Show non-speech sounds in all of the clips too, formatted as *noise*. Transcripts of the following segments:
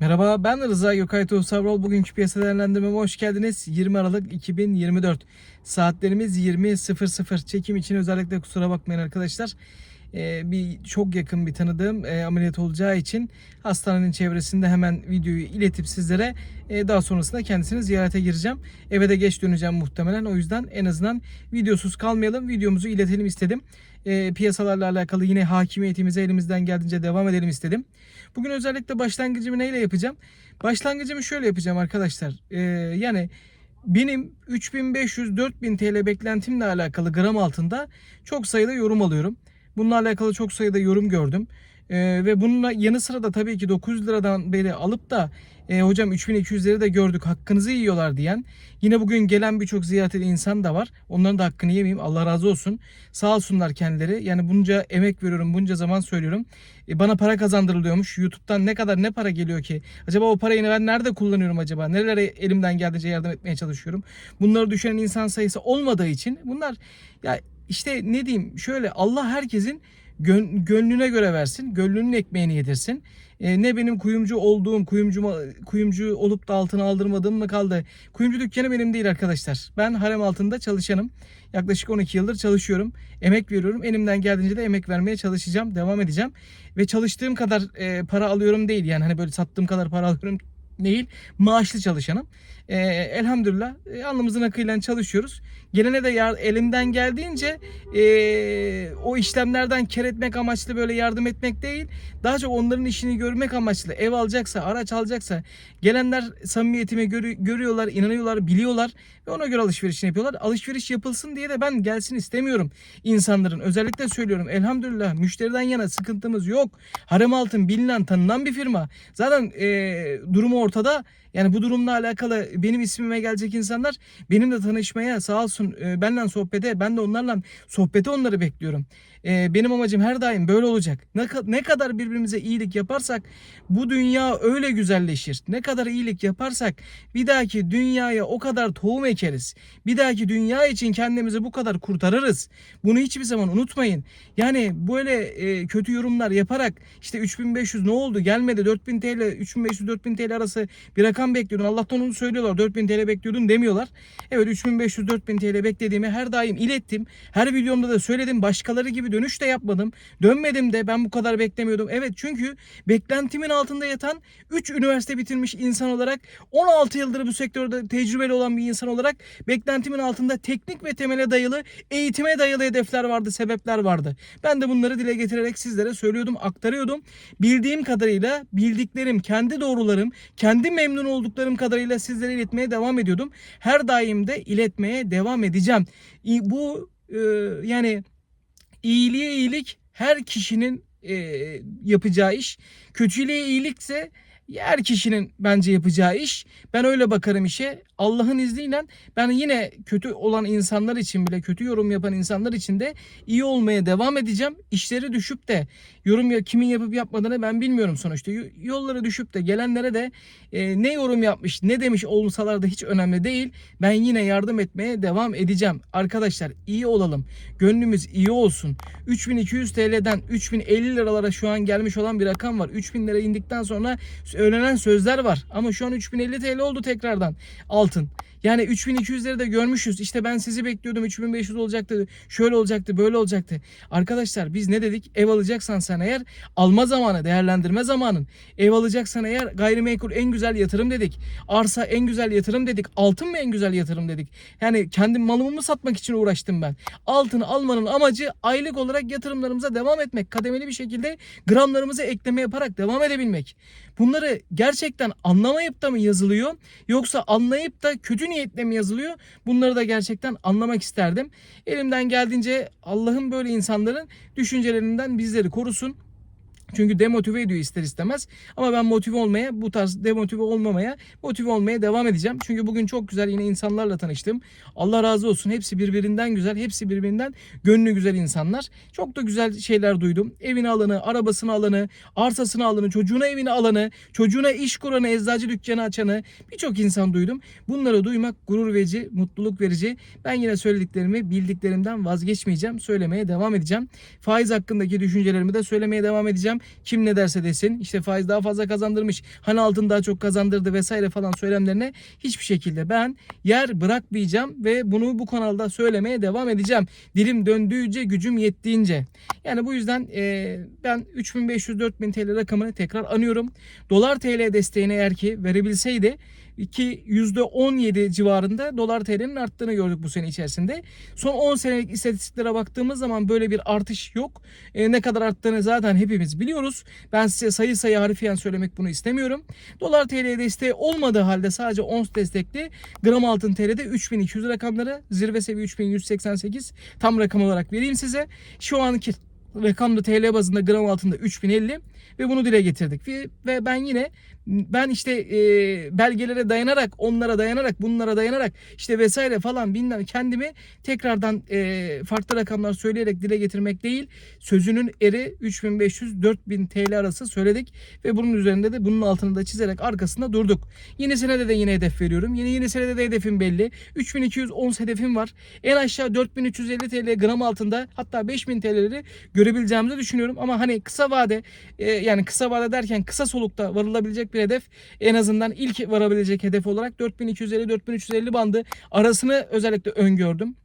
Merhaba ben Rıza Gökay Tuğsavrol. Bugünkü piyasa değerlendirmeme hoş geldiniz. 20 Aralık 2024. Saatlerimiz 20.00. Çekim için özellikle kusura bakmayın arkadaşlar. Ee, bir çok yakın bir tanıdığım e, ameliyat olacağı için hastanenin çevresinde hemen videoyu iletip sizlere e, daha sonrasında kendisini ziyarete gireceğim. Eve de geç döneceğim muhtemelen. O yüzden en azından videosuz kalmayalım. Videomuzu iletelim istedim. E, piyasalarla alakalı yine hakimiyetimize elimizden geldiğince devam edelim istedim. Bugün özellikle başlangıcımı neyle yapacağım? Başlangıcımı şöyle yapacağım arkadaşlar. Ee, yani benim 3500-4000 TL beklentimle alakalı gram altında çok sayıda yorum alıyorum. Bununla alakalı çok sayıda yorum gördüm. Ee, ve bununla yanı sıra da tabii ki 900 liradan beri alıp da e, hocam 3200'leri de gördük hakkınızı yiyorlar diyen yine bugün gelen birçok ziyaret eden insan da var. Onların da hakkını yemeyeyim Allah razı olsun. Sağ olsunlar kendileri. Yani bunca emek veriyorum bunca zaman söylüyorum. E, bana para kazandırılıyormuş. YouTube'dan ne kadar ne para geliyor ki? Acaba o parayı ben nerede kullanıyorum acaba? Nerelere elimden geldiğince yardım etmeye çalışıyorum. Bunları düşünen insan sayısı olmadığı için bunlar ya işte ne diyeyim şöyle Allah herkesin gön, gönlüne göre versin. Gönlünün ekmeğini yedirsin. E, ne benim kuyumcu olduğum, kuyumcu, kuyumcu olup da altına aldırmadığım mı kaldı? Kuyumcu dükkanı benim değil arkadaşlar. Ben harem altında çalışanım. Yaklaşık 12 yıldır çalışıyorum. Emek veriyorum. Elimden geldiğince de emek vermeye çalışacağım. Devam edeceğim. Ve çalıştığım kadar e, para alıyorum değil. Yani hani böyle sattığım kadar para alıyorum değil. Maaşlı çalışanım. Ee, elhamdülillah e, alnımızın akıyla çalışıyoruz. Gelene de yar, elimden geldiğince e, o işlemlerden kar etmek amaçlı böyle yardım etmek değil. Daha çok onların işini görmek amaçlı. Ev alacaksa, araç alacaksa gelenler samimiyetimi görü, görüyorlar, inanıyorlar, biliyorlar ve ona göre alışverişini yapıyorlar. Alışveriş yapılsın diye de ben gelsin istemiyorum insanların. Özellikle söylüyorum elhamdülillah müşteriden yana sıkıntımız yok. Harem Altın bilinen, tanınan bir firma. Zaten e, durumu ortada. Yani bu durumla alakalı benim ismime gelecek insanlar benimle tanışmaya sağ olsun e, benden sohbete ben de onlarla sohbete onları bekliyorum. E, benim amacım her daim böyle olacak. Ne, ne kadar birbirimize iyilik yaparsak bu dünya öyle güzelleşir. Ne kadar iyilik yaparsak bir dahaki dünyaya o kadar tohum ekeriz. Bir dahaki dünya için kendimizi bu kadar kurtarırız. Bunu hiçbir zaman unutmayın. Yani böyle e, kötü yorumlar yaparak işte 3500 ne oldu gelmedi 4000 TL 3500-4000 TL arası bir rakam bekliyordun. Allah'tan onu söylüyorlar 4000 TL bekliyordun demiyorlar. Evet 3500-4000 TL beklediğimi her daim ilettim. Her videomda da söyledim. Başkaları gibi dönüş de yapmadım. Dönmedim de ben bu kadar beklemiyordum. Evet çünkü beklentimin altında yatan 3 üniversite bitirmiş insan olarak 16 yıldır bu sektörde tecrübeli olan bir insan olarak beklentimin altında teknik ve temele dayalı eğitime dayalı hedefler vardı, sebepler vardı. Ben de bunları dile getirerek sizlere söylüyordum, aktarıyordum. Bildiğim kadarıyla bildiklerim, kendi doğrularım, kendi memnun olduklarım kadarıyla sizlere iletmeye devam ediyordum. Her daim de iletmeye devam edeceğim. Bu e, yani iyiliğe iyilik her kişinin e, yapacağı iş. Kötülüğe iyilikse her kişinin bence yapacağı iş. Ben öyle bakarım işe. Allah'ın izniyle ben yine kötü olan insanlar için bile kötü yorum yapan insanlar için de iyi olmaya devam edeceğim. İşleri düşüp de yorum ya kimin yapıp yapmadığını ben bilmiyorum sonuçta. Yolları düşüp de gelenlere de e, ne yorum yapmış ne demiş olsalar da hiç önemli değil. Ben yine yardım etmeye devam edeceğim. Arkadaşlar iyi olalım. Gönlümüz iyi olsun. 3200 TL'den 3050 liralara şu an gelmiş olan bir rakam var. 3000 lira indikten sonra öğrenen sözler var. Ama şu an 3050 TL oldu tekrardan altın. Yani 3200'leri de görmüşüz. İşte ben sizi bekliyordum 3500 olacaktı. Şöyle olacaktı böyle olacaktı. Arkadaşlar biz ne dedik? Ev alacaksan sen eğer alma zamanı değerlendirme zamanın. Ev alacaksan eğer gayrimenkul en güzel yatırım dedik. Arsa en güzel yatırım dedik. Altın mı en güzel yatırım dedik. Yani kendi malımı mı satmak için uğraştım ben. Altını almanın amacı aylık olarak yatırımlarımıza devam etmek. Kademeli bir şekilde gramlarımızı ekleme yaparak devam edebilmek. Bunları gerçekten anlamayıp da mı yazılıyor? Yoksa anlayıp da kötü niyetle mi yazılıyor? Bunları da gerçekten anlamak isterdim. Elimden geldiğince Allah'ın böyle insanların düşüncelerinden bizleri korusun. Çünkü demotive ediyor ister istemez. Ama ben motive olmaya, bu tarz demotive olmamaya, motive olmaya devam edeceğim. Çünkü bugün çok güzel yine insanlarla tanıştım. Allah razı olsun. Hepsi birbirinden güzel, hepsi birbirinden gönlü güzel insanlar. Çok da güzel şeyler duydum. Evini alanı, arabasını alanı, arsasını alanı, çocuğuna evini alanı, çocuğuna iş kuranı, eczacı dükkanı açanı birçok insan duydum. Bunları duymak gurur verici, mutluluk verici. Ben yine söylediklerimi bildiklerimden vazgeçmeyeceğim. Söylemeye devam edeceğim. Faiz hakkındaki düşüncelerimi de söylemeye devam edeceğim. Kim ne derse desin. İşte faiz daha fazla kazandırmış. Hani altın daha çok kazandırdı vesaire falan söylemlerine hiçbir şekilde ben yer bırakmayacağım ve bunu bu kanalda söylemeye devam edeceğim. Dilim döndüğünce gücüm yettiğince. Yani bu yüzden e, ben 3500-4000 TL rakamını tekrar anıyorum. Dolar TL desteğini eğer ki verebilseydi ki %17 civarında dolar TL'nin arttığını gördük bu sene içerisinde. Son 10 senelik istatistiklere baktığımız zaman böyle bir artış yok. E, ne kadar arttığını zaten hepimiz biliyoruz. Ben size sayı sayı harfiyen söylemek bunu istemiyorum. Dolar TL desteği olmadığı halde sadece ons destekli gram altın TL'de 3200 rakamları zirve seviye 3188 tam rakam olarak vereyim size. Şu anki rakamda TL bazında gram altında 3050 ve bunu dile getirdik. Ve, ve ben yine ben işte e, belgelere dayanarak, onlara dayanarak, bunlara dayanarak işte vesaire falan bilmem kendimi tekrardan e, farklı rakamlar söyleyerek dile getirmek değil. Sözünün eri 3500-4000 TL arası söyledik ve bunun üzerinde de bunun altını da çizerek arkasında durduk. Yeni senede de yine hedef veriyorum. Yine yeni senede de hedefim belli. 3210 hedefim var. En aşağı 4350 TL gram altında hatta 5000 TL'leri görebileceğimizi düşünüyorum. Ama hani kısa vade e, yani kısa vade derken kısa solukta varılabilecek bir hedef. En azından ilk varabilecek hedef olarak 4250-4350 bandı arasını özellikle öngördüm.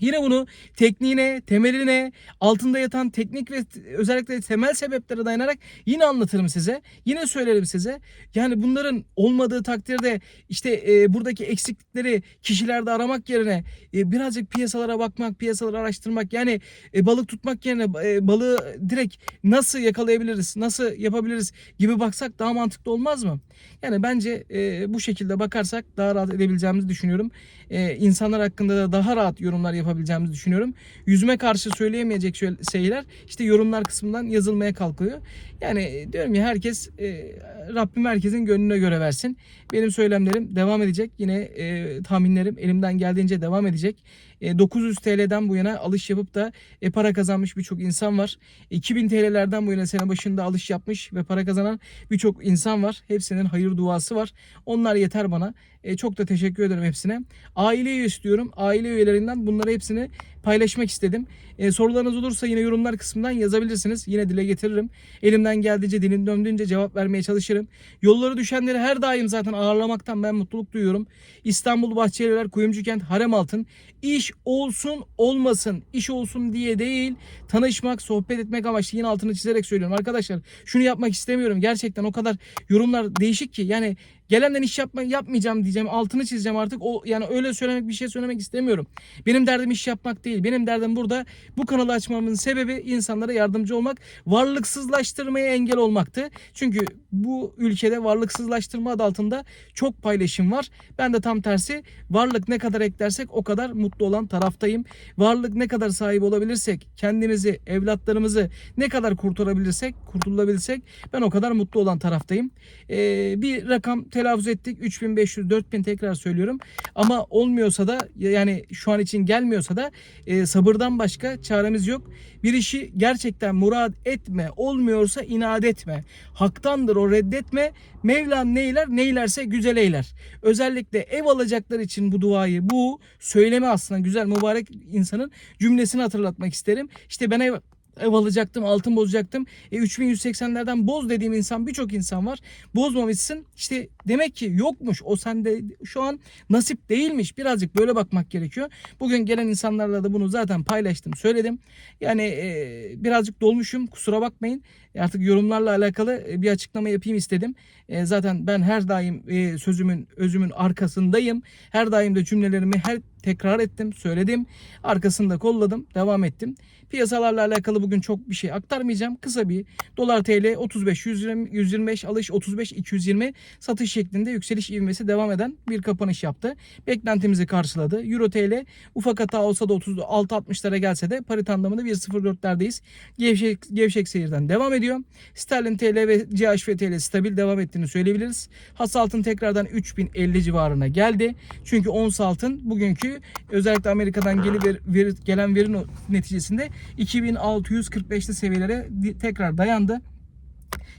Yine bunu tekniğine, temeline, altında yatan teknik ve özellikle temel sebeplere dayanarak yine anlatırım size. Yine söylerim size. Yani bunların olmadığı takdirde işte e, buradaki eksiklikleri kişilerde aramak yerine e, birazcık piyasalara bakmak, piyasaları araştırmak yani e, balık tutmak yerine e, balığı direkt nasıl yakalayabiliriz, nasıl yapabiliriz gibi baksak daha mantıklı olmaz mı? Yani bence e, bu şekilde bakarsak daha rahat edebileceğimizi düşünüyorum. E, insanlar hakkında da daha rahat yorumlar yapabileceğimizi düşünüyorum. Yüzüme karşı söyleyemeyecek şeyler işte yorumlar kısmından yazılmaya kalkıyor. Yani e, diyorum ya herkes e, Rabbim herkesin gönlüne göre versin. Benim söylemlerim devam edecek. Yine e, tahminlerim elimden geldiğince devam edecek. E, 900 TL'den bu yana alış yapıp da e, para kazanmış birçok insan var. 2000 TL'lerden bu yana sene başında alış yapmış ve para kazanan birçok insan var. Hepsinin hayır duası var. Onlar yeter bana. E, çok da teşekkür ederim hepsine. Aile üyesi diyorum. Aile üyelerinden bunları hepsini paylaşmak istedim. E, sorularınız olursa yine yorumlar kısmından yazabilirsiniz. Yine dile getiririm. Elimden geldiğince, dilim döndüğünce cevap vermeye çalışırım. Yolları düşenleri her daim zaten ağırlamaktan ben mutluluk duyuyorum. İstanbul Bahçeliler, Kuyumcukent, Harem Altın. İş olsun olmasın, iş olsun diye değil. Tanışmak, sohbet etmek amaçlı yine altını çizerek söylüyorum. Arkadaşlar şunu yapmak istemiyorum. Gerçekten o kadar yorumlar değişik ki. Yani gelenden iş yapma, yapmayacağım diyeceğim. Altını çizeceğim artık. O yani öyle söylemek bir şey söylemek istemiyorum. Benim derdim iş yapmak değil. Benim derdim burada bu kanalı açmamın sebebi insanlara yardımcı olmak, varlıksızlaştırmaya engel olmaktı. Çünkü bu ülkede varlıksızlaştırma adı altında çok paylaşım var. Ben de tam tersi varlık ne kadar eklersek o kadar mutlu olan taraftayım. Varlık ne kadar sahip olabilirsek, kendimizi, evlatlarımızı ne kadar kurtarabilirsek, kurtulabilirsek ben o kadar mutlu olan taraftayım. Ee, bir rakam telaffuz ettik. 3500, 4000 tekrar söylüyorum. Ama olmuyorsa da yani şu an için gelmiyorsa da e, sabırdan başka çaremiz yok. Bir işi gerçekten murad etme. Olmuyorsa inat etme. Haktandır o reddetme. Mevlam neyler neylerse güzel eyler. Özellikle ev alacaklar için bu duayı bu söyleme aslında güzel mübarek insanın cümlesini hatırlatmak isterim. İşte ben ev ev alacaktım, altın bozacaktım. E 3180'lerden boz dediğim insan birçok insan var. Bozmamışsın. İşte demek ki yokmuş. O sende şu an nasip değilmiş. Birazcık böyle bakmak gerekiyor. Bugün gelen insanlarla da bunu zaten paylaştım, söyledim. Yani e, birazcık dolmuşum. Kusura bakmayın. E, artık yorumlarla alakalı e, bir açıklama yapayım istedim. E, zaten ben her daim e, sözümün, özümün arkasındayım. Her daim de cümlelerimi her tekrar ettim, söyledim. Arkasında kolladım, devam ettim. Piyasalarla alakalı bugün çok bir şey aktarmayacağım. Kısa bir dolar TL 35 120, 125 alış 35 220 satış şeklinde yükseliş ivmesi devam eden bir kapanış yaptı. Beklentimizi karşıladı. Euro TL ufak hata olsa da 36 60'lara gelse de parit anlamında 1.04'lerdeyiz. Gevşek, gevşek seyirden devam ediyor. Sterlin TL ve CHF TL stabil devam ettiğini söyleyebiliriz. Has altın tekrardan 3050 civarına geldi. Çünkü ons altın bugünkü özellikle Amerika'dan geli ver, ver, gelen veri neticesinde 2645'li seviyelere tekrar dayandı.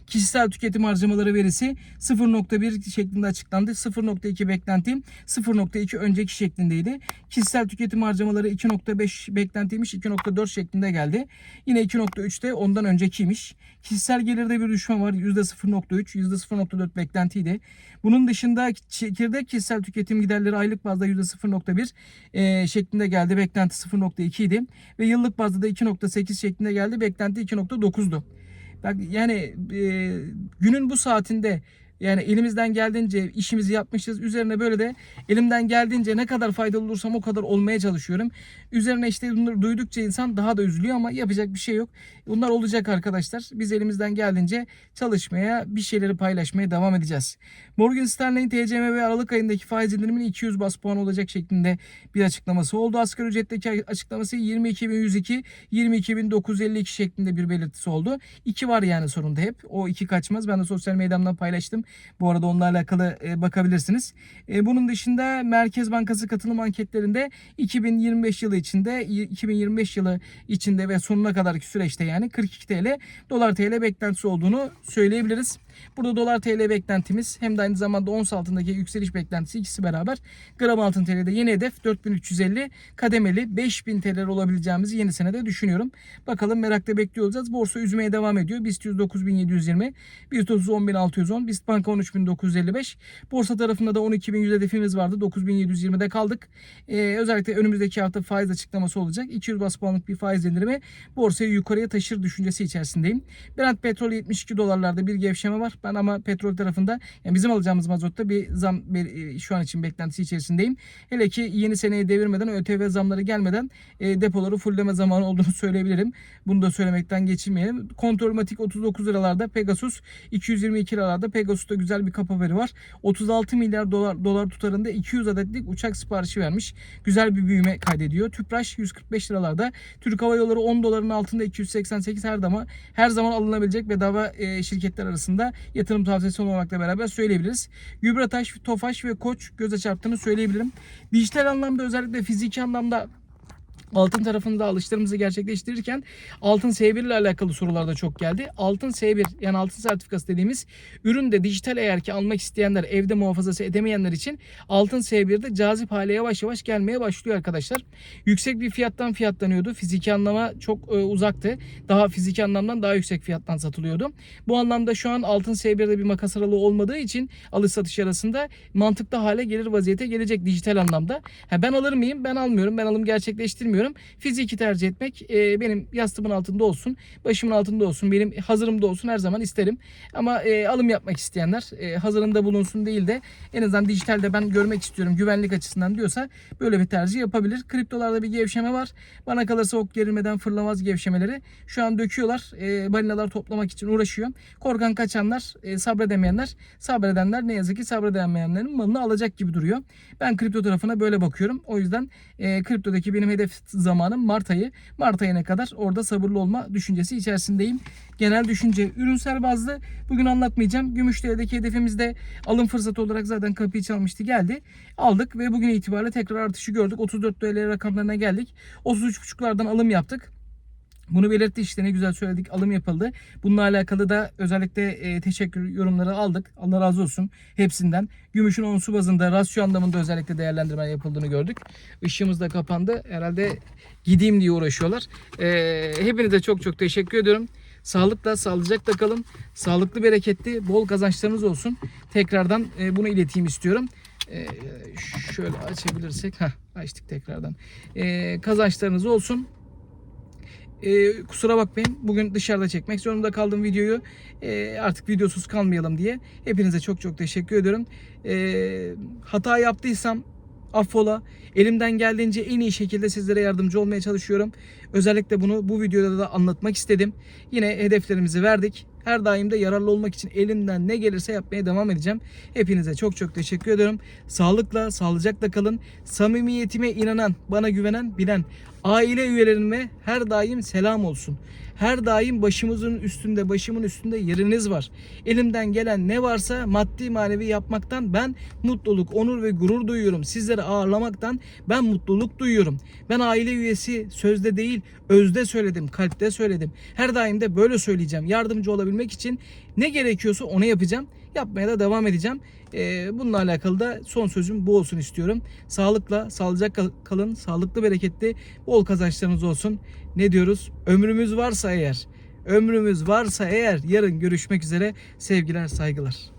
Kişisel tüketim harcamaları verisi 0.1 şeklinde açıklandı. 0.2 beklentim 0.2 önceki şeklindeydi. Kişisel tüketim harcamaları 2.5 beklentiymiş 2.4 şeklinde geldi. Yine 2.3 de ondan öncekiymiş. Kişisel gelirde bir düşme var. %0.3, %0.4 beklentiydi. Bunun dışında çekirdek kişisel tüketim giderleri aylık bazda %0.1 e, şeklinde geldi. Beklenti 0.2 idi. Ve yıllık bazda da 2.8 şeklinde geldi. Beklenti 2.9'du. Bak yani e, günün bu saatinde yani elimizden geldiğince işimizi yapmışız. Üzerine böyle de elimden geldiğince ne kadar faydalı olursam o kadar olmaya çalışıyorum. Üzerine işte bunları duydukça insan daha da üzülüyor ama yapacak bir şey yok. Bunlar olacak arkadaşlar. Biz elimizden geldiğince çalışmaya, bir şeyleri paylaşmaya devam edeceğiz. Morgan Stanley'in TCM ve Aralık ayındaki faiz indiriminin 200 bas puan olacak şeklinde bir açıklaması oldu. Asgari ücretteki açıklaması 22.102, 22.952 şeklinde bir belirtisi oldu. İki var yani sorunda hep. O iki kaçmaz. Ben de sosyal medyamdan paylaştım. Bu arada onunla alakalı e, bakabilirsiniz. E, bunun dışında Merkez Bankası katılım anketlerinde 2025 yılı içinde 2025 yılı içinde ve sonuna kadarki süreçte yani 42 TL dolar TL beklentisi olduğunu söyleyebiliriz. Burada dolar TL beklentimiz hem de aynı zamanda ons altındaki yükseliş beklentisi ikisi beraber gram altın TL'de yeni hedef 4350 kademeli 5000 TL olabileceğimizi yeni senede düşünüyorum. Bakalım merakla bekliyor olacağız. Borsa üzmeye devam ediyor. BIST 19720, BIST 30 10610, BIST Banka 13955. Borsa tarafında da 12100 hedefimiz vardı. 9720'de kaldık. Ee, özellikle önümüzdeki hafta faiz açıklaması olacak. 200 bas puanlık bir faiz indirimi borsayı yukarıya taşır düşüncesi içerisindeyim. Brent petrol 72 dolarlarda bir gevşeme var. Ben ama petrol tarafında yani bizim alacağımız mazotta bir zam bir, şu an için beklentisi içerisindeyim. Hele ki yeni seneye devirmeden ÖTV zamları gelmeden e, depoları fullleme zamanı olduğunu *laughs* söyleyebilirim. Bunu da söylemekten geçirmeyelim. Kontrolmatik 39 liralarda Pegasus 222 liralarda Pegasus'ta güzel bir kapı veri var. 36 milyar dolar dolar tutarında 200 adetlik uçak siparişi vermiş. Güzel bir büyüme kaydediyor. Tüpraş 145 liralarda. Türk Hava Yolları 10 doların altında 288 her zaman her zaman alınabilecek bedava e, şirketler arasında yatırım tavsiyesi olmamakla beraber söyleyebiliriz. Gübrataş, Tofaş ve Koç göze çarptığını söyleyebilirim. Dijital anlamda özellikle fiziki anlamda altın tarafında alışlarımızı gerçekleştirirken altın S1 ile alakalı sorular da çok geldi. Altın S1 yani altın sertifikası dediğimiz ürün de dijital eğer ki almak isteyenler evde muhafazası edemeyenler için altın S1'de cazip hale yavaş yavaş gelmeye başlıyor arkadaşlar. Yüksek bir fiyattan fiyatlanıyordu. Fiziki anlama çok e, uzaktı. Daha fiziki anlamdan daha yüksek fiyattan satılıyordu. Bu anlamda şu an altın S1'de bir makas aralığı olmadığı için alış satış arasında mantıklı hale gelir vaziyete gelecek dijital anlamda. Ha, ben alır mıyım? Ben almıyorum. Ben alım gerçekleştirmiyorum düşünmüyorum. Fiziki tercih etmek e, benim yastığımın altında olsun, başımın altında olsun, benim hazırımda olsun her zaman isterim. Ama e, alım yapmak isteyenler e, hazırında bulunsun değil de en azından dijitalde ben görmek istiyorum güvenlik açısından diyorsa böyle bir tercih yapabilir. Kriptolarda bir gevşeme var. Bana kalırsa ok gerilmeden fırlamaz gevşemeleri. Şu an döküyorlar. E, balinalar toplamak için uğraşıyor. Korkan kaçanlar, e, sabredemeyenler, sabredenler ne yazık ki sabredemeyenlerin malını alacak gibi duruyor. Ben kripto tarafına böyle bakıyorum. O yüzden e, kriptodaki benim hedef zamanım Mart ayı. Mart ayına kadar orada sabırlı olma düşüncesi içerisindeyim. Genel düşünce ürünsel bazlı bugün anlatmayacağım. Gümüşdere'deki hedefimizde alım fırsatı olarak zaten kapıyı çalmıştı geldi. Aldık ve bugün itibariyle tekrar artışı gördük. 34 TL rakamlarına geldik. 33.5'lardan alım yaptık. Bunu belirtti işte ne güzel söyledik alım yapıldı. Bununla alakalı da özellikle e, teşekkür yorumları aldık. Allah razı olsun hepsinden. Gümüşün onsu bazında rasyo anlamında özellikle değerlendirme yapıldığını gördük. Işığımız da kapandı. Herhalde gideyim diye uğraşıyorlar. E, hepinize çok çok teşekkür ediyorum. Sağlıkla, sağlıcakla kalın. Sağlıklı, bereketli, bol kazançlarınız olsun. Tekrardan e, bunu ileteyim istiyorum. E, şöyle açabilirsek. Heh, açtık tekrardan. E, kazançlarınız olsun. E, kusura bakmayın. Bugün dışarıda çekmek zorunda kaldım videoyu. E, artık videosuz kalmayalım diye. Hepinize çok çok teşekkür ediyorum. E, hata yaptıysam affola. Elimden geldiğince en iyi şekilde sizlere yardımcı olmaya çalışıyorum. Özellikle bunu bu videoda da anlatmak istedim. Yine hedeflerimizi verdik. Her daim de yararlı olmak için elimden ne gelirse yapmaya devam edeceğim. Hepinize çok çok teşekkür ediyorum. Sağlıkla, sağlıcakla kalın. Samimiyetime inanan, bana güvenen, bilen Aile üyelerime her daim selam olsun. Her daim başımızın üstünde, başımın üstünde yeriniz var. Elimden gelen ne varsa maddi manevi yapmaktan ben mutluluk, onur ve gurur duyuyorum. Sizleri ağırlamaktan ben mutluluk duyuyorum. Ben aile üyesi sözde değil, özde söyledim, kalpte söyledim. Her daim de böyle söyleyeceğim. Yardımcı olabilmek için ne gerekiyorsa onu yapacağım. Yapmaya da devam edeceğim. Ee, bununla alakalı da son sözüm bu olsun istiyorum. Sağlıkla, sağlıcakla kalın, sağlıklı, bereketli, bol kazançlarınız olsun. Ne diyoruz? Ömrümüz varsa eğer, ömrümüz varsa eğer yarın görüşmek üzere. Sevgiler, saygılar.